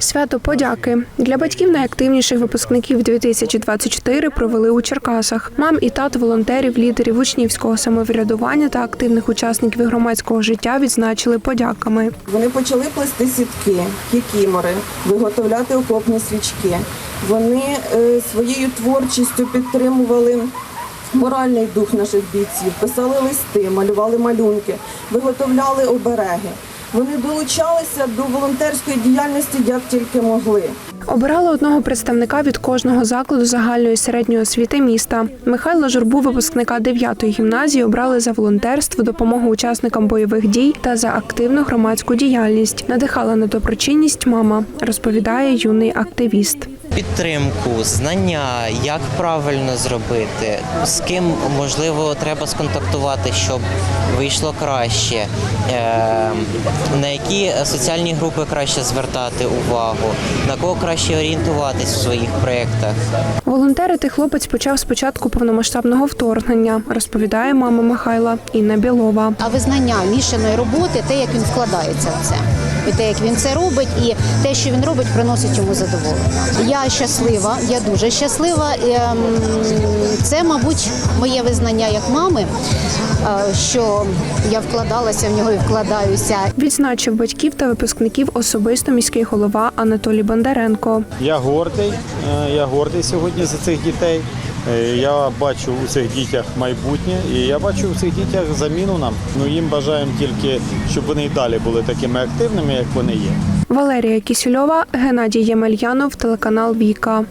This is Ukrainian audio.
Свято подяки для батьків найактивніших випускників 2024 провели у Черкасах. Мам і тат волонтерів, лідерів учнівського самоврядування та активних учасників громадського життя відзначили подяками. Вони почали плести сітки, кікімори, виготовляти окопні свічки. Вони е, своєю творчістю підтримували моральний дух наших бійців, писали листи, малювали малюнки, виготовляли обереги. Вони долучалися до волонтерської діяльності як тільки могли. Обирали одного представника від кожного закладу загальної середньої освіти міста. Михайла Журбу, випускника 9-ї гімназії, обрали за волонтерство, допомогу учасникам бойових дій та за активну громадську діяльність. Надихала на доброчинність мама, розповідає юний активіст. Підтримку, знання, як правильно зробити, з ким можливо треба сконтактувати, щоб вийшло краще, е, на які соціальні групи краще звертати увагу, на кого краще орієнтуватись в своїх проєктах. Волонтерити хлопець почав з початку повномасштабного вторгнення, розповідає мама Михайла Інна Білова. А визнання мішаної роботи, те, як він вкладається в це, і те, як він це робить, і те, що він робить, приносить йому задоволення. Я щаслива, я дуже щаслива. Ем, Це, мабуть, моє визнання як мами, е, що я вкладалася в нього і вкладаюся. Відзначив батьків та випускників особисто міський голова Анатолій Бондаренко. Я гордий. е, Я гордий сьогодні за цих дітей. Е, Я бачу у цих дітях майбутнє, і я бачу у цих дітях заміну нам. Ну їм бажаємо тільки, щоб вони й далі були такими активними, як вони є. Валерія Кісільова, Геннадій Ємельянов, телеканал Віка.